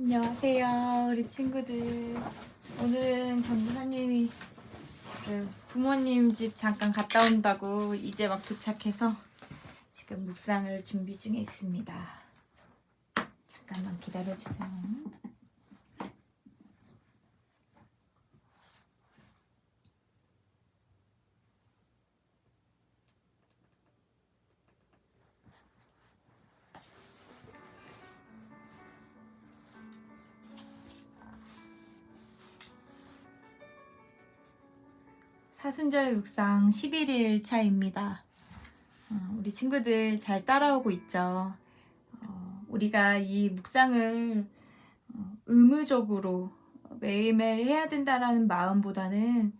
안녕하세요, 우리 친구들. 오늘은 전도사님이 지금 부모님 집 잠깐 갔다 온다고 이제 막 도착해서 지금 묵상을 준비 중에 있습니다. 잠깐만 기다려주세요. 사순절 육상 11일 차입니다. 어, 우리 친구들 잘 따라오고 있죠. 어, 우리가 이 묵상을 어, 의무적으로 매일매일 해야 된다라는 마음보다는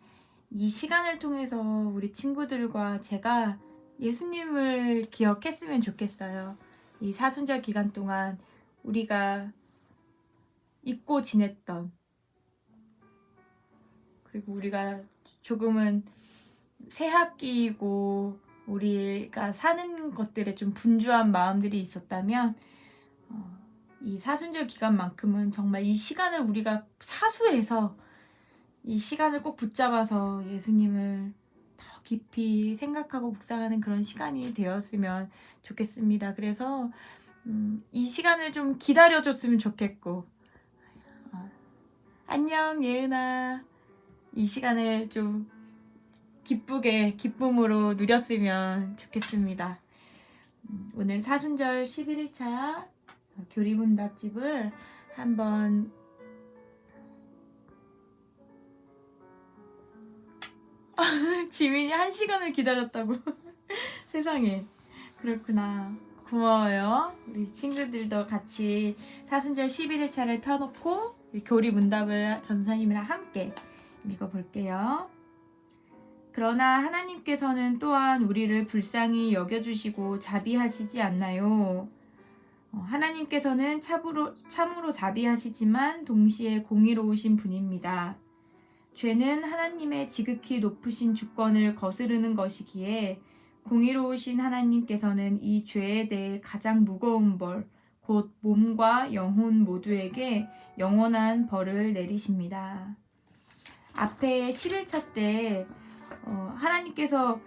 이 시간을 통해서 우리 친구들과 제가 예수님을 기억했으면 좋겠어요. 이 사순절 기간 동안 우리가 잊고 지냈던 그리고 우리가 조금은 새 학기이고 우리가 사는 것들에 좀 분주한 마음들이 있었다면 어, 이 사순절 기간만큼은 정말 이 시간을 우리가 사수해서 이 시간을 꼭 붙잡아서 예수님을 더 깊이 생각하고 묵상하는 그런 시간이 되었으면 좋겠습니다. 그래서 음, 이 시간을 좀 기다려줬으면 좋겠고 어, 안녕 예은아 이 시간을 좀 기쁘게 기쁨으로 누렸으면 좋겠습니다. 음, 오늘 사순절 11일차 교리문답집을 한번 지민이 한 시간을 기다렸다고. 세상에. 그렇구나. 고마워요. 우리 친구들도 같이 사순절 11일차를 펴놓고 교리 문답을 전사님이랑 함께 읽어볼게요. 그러나 하나님께서는 또한 우리를 불쌍히 여겨주시고 자비하시지 않나요? 어, 하나님께서는 참으로, 참으로 자비하시지만 동시에 공의로우신 분입니다. 죄는 하나님의 지극히 높으신 주권을 거스르는 것이기에 공의로우신 하나님께서는 이 죄에 대해 가장 무거운 벌, 곧 몸과 영혼 모두에게 영원한 벌을 내리십니다. 앞에 11차 때 어, 하나님께서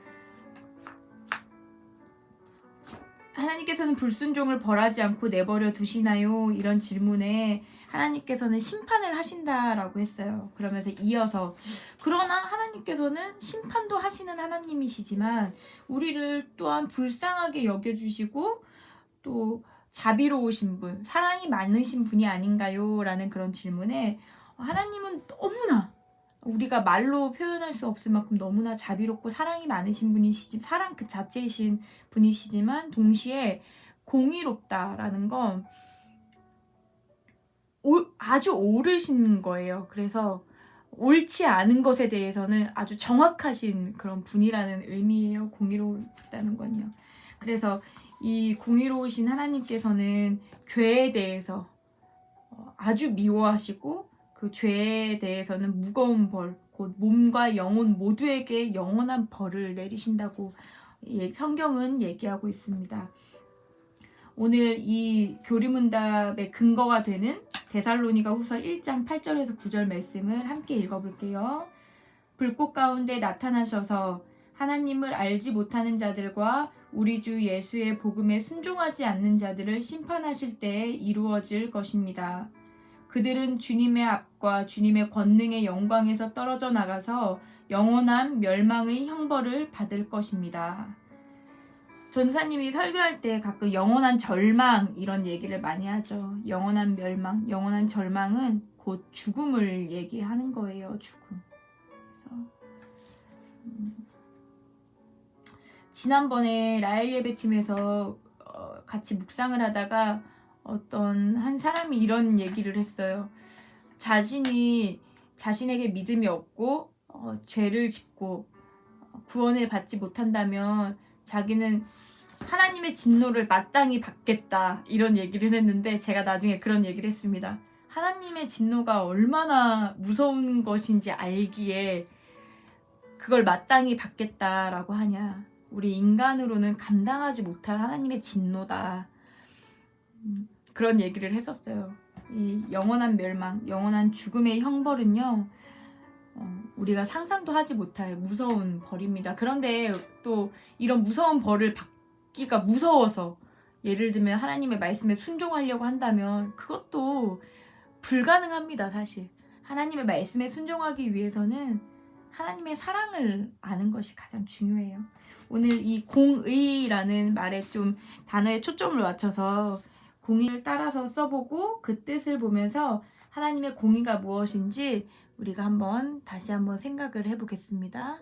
하나님께서는 불순종을 벌하지 않고 내버려 두시나요? 이런 질문에 하나님께서는 심판을 하신다라고 했어요. 그러면서 이어서 그러나 하나님께서는 심판도 하시는 하나님이시지만 우리를 또한 불쌍하게 여겨주시고 또 자비로우신 분, 사랑이 많으신 분이 아닌가요? 라는 그런 질문에 하나님은 너무나 우리가 말로 표현할 수 없을 만큼 너무나 자비롭고 사랑이 많으신 분이시지 사랑 그 자체이신 분이시지만 동시에 공의롭다라는 건 오, 아주 옳으신 거예요. 그래서 옳지 않은 것에 대해서는 아주 정확하신 그런 분이라는 의미예요. 공의롭다는 건요. 그래서 이 공의로우신 하나님께서는 죄에 대해서 어, 아주 미워하시고 그 죄에 대해서는 무거운 벌, 곧 몸과 영혼 모두에게 영원한 벌을 내리신다고 성경은 얘기하고 있습니다. 오늘 이 교리문답의 근거가 되는 데살로니가 후서 1장 8절에서 9절 말씀을 함께 읽어볼게요. 불꽃 가운데 나타나셔서 하나님을 알지 못하는 자들과 우리 주 예수의 복음에 순종하지 않는 자들을 심판하실 때에 이루어질 것입니다. 그들은 주님의 앞과 주님의 권능의 영광에서 떨어져 나가서 영원한 멸망의 형벌을 받을 것입니다. 전사님이 설교할 때 가끔 영원한 절망 이런 얘기를 많이 하죠. 영원한 멸망, 영원한 절망은 곧 죽음을 얘기하는 거예요. 죽음. 그래서 음, 지난번에 라일 예배팀에서 어, 같이 묵상을 하다가 어떤 한 사람이 이런 얘기를 했어요. 자신이 자신에게 믿음이 없고 어, 죄를 짓고 구원을 받지 못한다면 자기는 하나님의 진노를 마땅히 받겠다 이런 얘기를 했는데 제가 나중에 그런 얘기를 했습니다. 하나님의 진노가 얼마나 무서운 것인지 알기에 그걸 마땅히 받겠다라고 하냐. 우리 인간으로는 감당하지 못할 하나님의 진노다. 음, 그런 얘기를 했었어요. 이 영원한 멸망, 영원한 죽음의 형벌은요, 어, 우리가 상상도 하지 못할 무서운 벌입니다. 그런데 또 이런 무서운 벌을 받기가 무서워서 예를 들면 하나님의 말씀에 순종하려고 한다면 그것도 불가능합니다, 사실. 하나님의 말씀에 순종하기 위해서는 하나님의 사랑을 아는 것이 가장 중요해요. 오늘 이 공의라는 말에 좀 단어에 초점을 맞춰서 공의를 따라서 써보고 그 뜻을 보면서 하나님의 공의가 무엇인지 우리가 한번 다시 한번 생각을 해보겠습니다.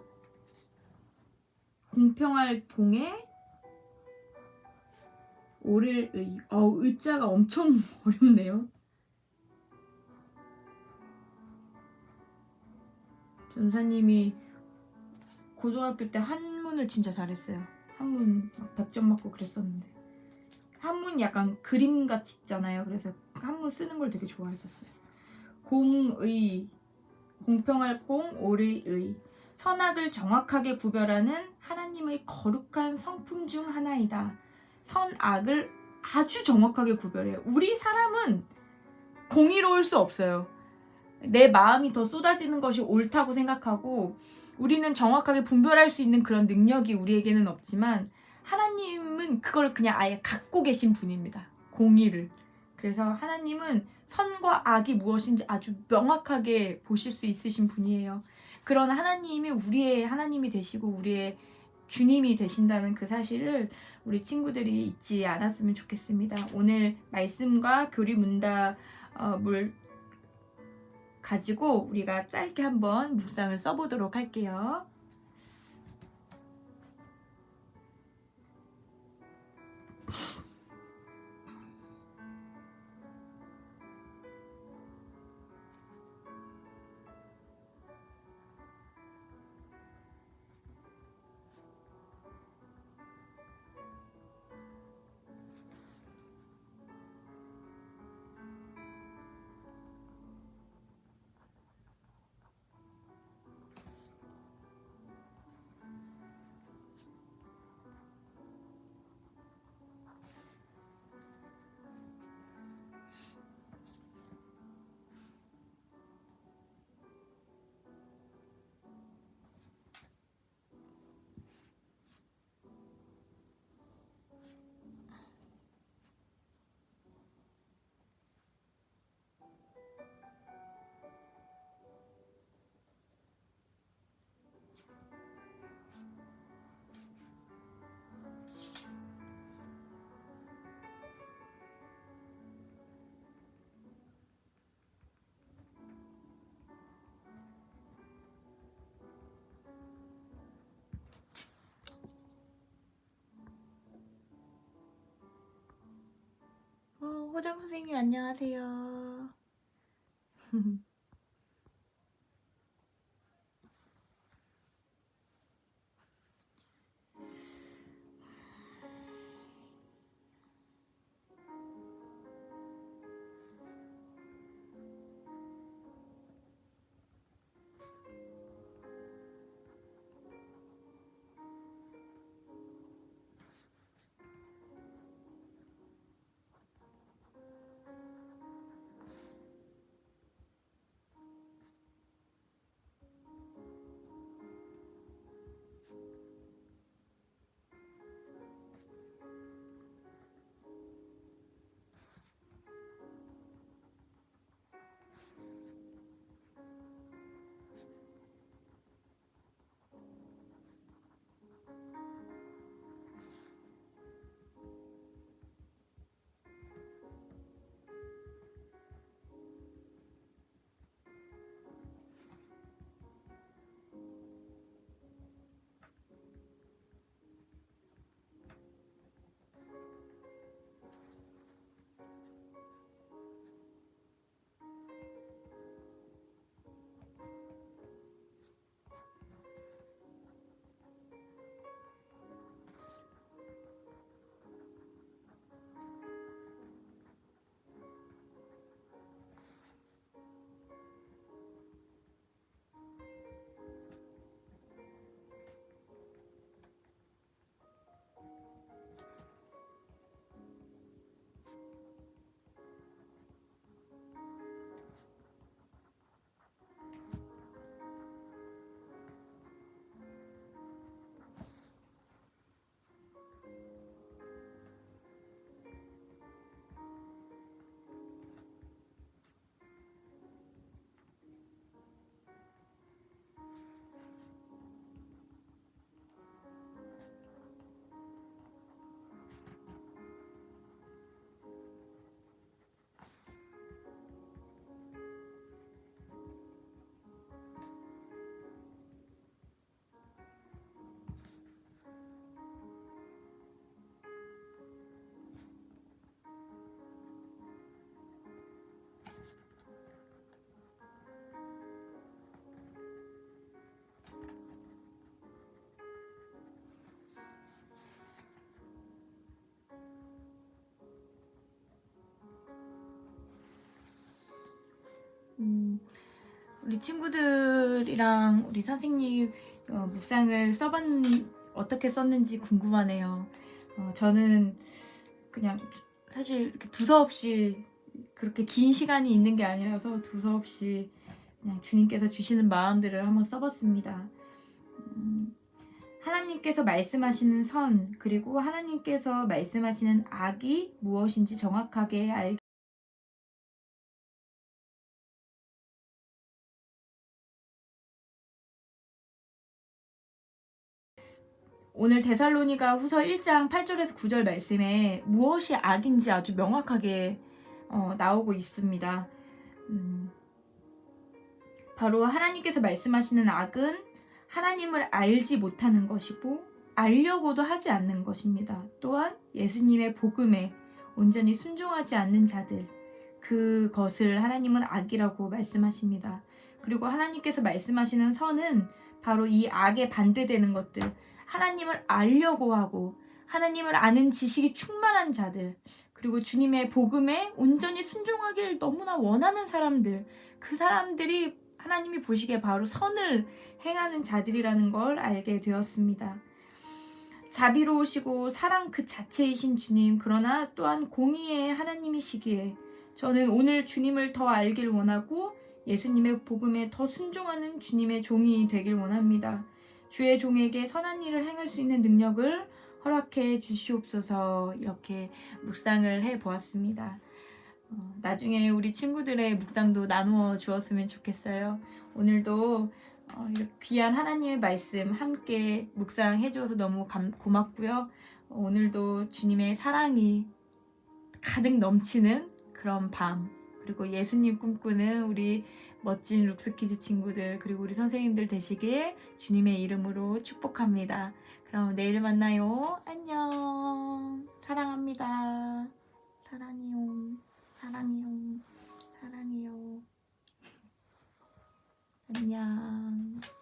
공평할 공에 오를 의. 어, 의자가 엄청 어렵네요. 전사님이 고등학교 때 한문을 진짜 잘했어요. 한문 막 100점 맞고 그랬었는데. 한문 약간 그림같이 있잖아요. 그래서 한문 쓰는 걸 되게 좋아했었어요. 공의, 공평할 공, 옳의 의. 선악을 정확하게 구별하는 하나님의 거룩한 성품 중 하나이다. 선악을 아주 정확하게 구별해요. 우리 사람은 공의로울 수 없어요. 내 마음이 더 쏟아지는 것이 옳다고 생각하고 우리는 정확하게 분별할 수 있는 그런 능력이 우리에게는 없지만 하나님은 그걸 그냥 아예 갖고 계신 분입니다. 공의를. 그래서 하나님은 선과 악이 무엇인지 아주 명확하게 보실 수 있으신 분이에요. 그런 하나님이 우리의 하나님이 되시고 우리의 주님이 되신다는 그 사실을 우리 친구들이 잊지 않았으면 좋겠습니다. 오늘 말씀과 교리 문답을 가지고 우리가 짧게 한번 묵상을 써보도록 할게요. 호정 선생님 안녕하세요. 우리 친구들이랑 우리 선생님 어, 묵상을 써봤 어떻게 썼는지 궁금하네요. 어, 저는 그냥 사실 두서없이 그렇게 긴 시간이 있는 게 아니라서 두서없이 그냥 주님께서 주시는 마음들을 한번 써봤습니다. 음, 하나님께서 말씀하시는 선 그리고 하나님께서 말씀하시는 악이 무엇인지 정확하게 오늘 데살로니가 후서 1장 8절에서 9절 말씀에 무엇이 악인지 아주 명확하게 어, 나오고 있습니다. 음, 바로 하나님께서 말씀하시는 악은 하나님을 알지 못하는 것이고 알려고도 하지 않는 것입니다. 또한 예수님의 복음에 온전히 순종하지 않는 자들 그것을 하나님은 악이라고 말씀하십니다. 그리고 하나님께서 말씀하시는 선은 바로 이 악에 반대되는 것들 하나님을 알려고 하고 하나님을 아는 지식이 충만한 자들 그리고 주님의 복음에 온전히 순종하기를 너무나 원하는 사람들 그 사람들이 하나님이 보시기에 바로 선을 행하는 자들이라는 걸 알게 되었습니다. 자비로우시고 사랑 그 자체이신 주님 그러나 또한 공의의 하나님이시기에 저는 오늘 주님을 더 알길 원하고 예수님의 복음에 더 순종하는 주님의 종이 되길 원합니다. 주의 종에게 선한 일을 행할 수 있는 능력을 허락해 주시옵소서 이렇게 묵상을 해 보았습니다. 어, 나중에 우리 친구들의 묵상도 나누어 주었으면 좋겠어요. 오늘도 어, 귀한 하나님의 말씀 함께 묵상해 주어서 너무 감- 고맙고요. 어, 오늘도 주님의 사랑이 가득 넘치는 그런 밤 그리고 예수님 꿈꾸는 우리 멋진 룩스키즈 친구들 그리고 우리 선생님들 되시길 주님의 이름으로 축복합니다. 그럼 내일 만나요. 안녕. 사랑합니다. 사랑해요. 사랑해요. 사랑해요. 안녕.